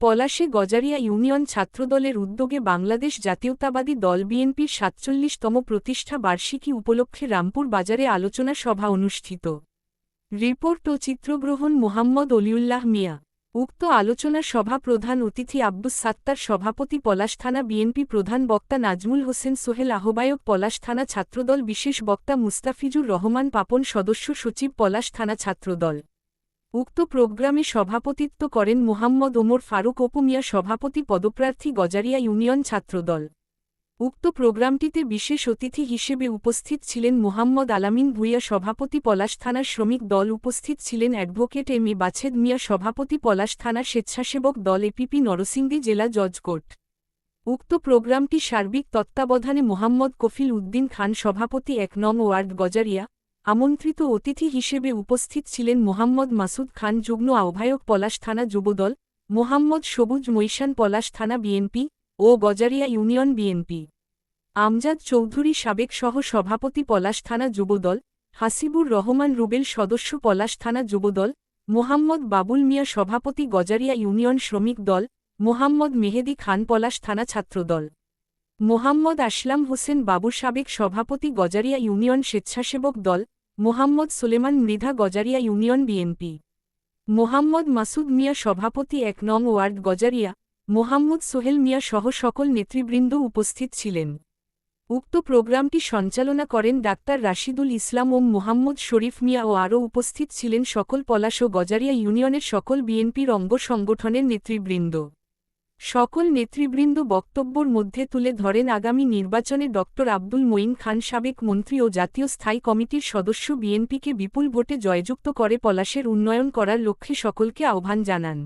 পলাশে গজারিয়া ইউনিয়ন ছাত্রদলের উদ্যোগে বাংলাদেশ জাতীয়তাবাদী দল বিএনপির সাতচল্লিশতম প্রতিষ্ঠা বার্ষিকী উপলক্ষে রামপুর বাজারে আলোচনা সভা অনুষ্ঠিত। রিপোর্ট ও চিত্রগ্রহণ মোহাম্মদ অলিউল্লাহ মিয়া। উক্ত আলোচনা সভা প্রধান অতিথি আব্দুস সাত্তার সভাপতি পলাশ থানা বিএনপি প্রধান বক্তা নাজমুল হোসেন সোহেল আহ্বায়ক পলাশ থানা ছাত্রদল বিশেষ বক্তা মুস্তাফিজুর রহমান পাপন সদস্য সচিব পলাশ থানা ছাত্রদল। উক্ত প্রোগ্রামে সভাপতিত্ব করেন মোহাম্মদ ওমর ফারুক অপুমিয়া সভাপতি পদপ্রার্থী গজারিয়া ইউনিয়ন ছাত্রদল। উক্ত প্রোগ্রামটিতে বিশেষ অতিথি হিসেবে উপস্থিত ছিলেন মোহাম্মদ আলামিন ভুইয়া সভাপতি পলাশ থানার শ্রমিক দল, উপস্থিত ছিলেন অ্যাডভোকেট এম এ বাছেদ মিয়া সভাপতি পলাশ থানার স্বেচ্ছাসেবক দল এপিপি নরসিংদী জেলা জজকোর্ট উক্ত প্রোগ্রামটি সার্বিক তত্ত্বাবধানে মোহাম্মদ কফিল উদ্দিন খান সভাপতি এক নং ওয়ার্ড গজারিয়া আমন্ত্রিত অতিথি হিসেবে উপস্থিত ছিলেন মোহাম্মদ মাসুদ খান যুগ্ম আহ্বায়ক পলাশ থানা যুবদল, মোহাম্মদ সবুজ মৈশান পলাশ থানা বিএনপি ও গজারিয়া ইউনিয়ন বিএনপি আমজাদ চৌধুরী সাবেক সহ সভাপতি পলাশ থানা যুবদল, হাসিবুর রহমান রুবেল সদস্য পলাশ থানা যুবদল, মোহাম্মদ বাবুল মিয়া সভাপতি গজারিয়া ইউনিয়ন শ্রমিক দল, মোহাম্মদ মেহেদি খান পলাশ থানা ছাত্রদল। মোহাম্মদ আসলাম হোসেন বাবু সাবেক সভাপতি গজারিয়া ইউনিয়ন স্বেচ্ছাসেবক দল মোহাম্মদ সুলেমান মৃধা গজারিয়া ইউনিয়ন বিএনপি। মোহাম্মদ মাসুদ মিয়া সভাপতি এক নং ওয়ার্ড গজারিয়া। মোহাম্মদ সোহেল মিয়া সহ সকল নেতৃবৃন্দ উপস্থিত ছিলেন। উক্ত প্রোগ্রামটি সঞ্চালনা করেন ডাক্তার রাশিদুল ইসলাম ও মোহাম্মদ শরীফ মিয়া ও আরও উপস্থিত ছিলেন সকল পলাশ ও গজারিয়া ইউনিয়নের সকল বিএনপির অঙ্গ সংগঠনের নেতৃবৃন্দ। সকল নেতৃবৃন্দ বক্তব্যর মধ্যে তুলে ধরেন আগামী নির্বাচনে ড. আব্দুল মঈন খান সাবেক মন্ত্রী ও জাতীয় স্থায়ী কমিটির সদস্য বিএনপিকে বিপুল ভোটে জয়যুক্ত করে পলাশের উন্নয়ন করার লক্ষ্যে সকলকে আহ্বান জানান।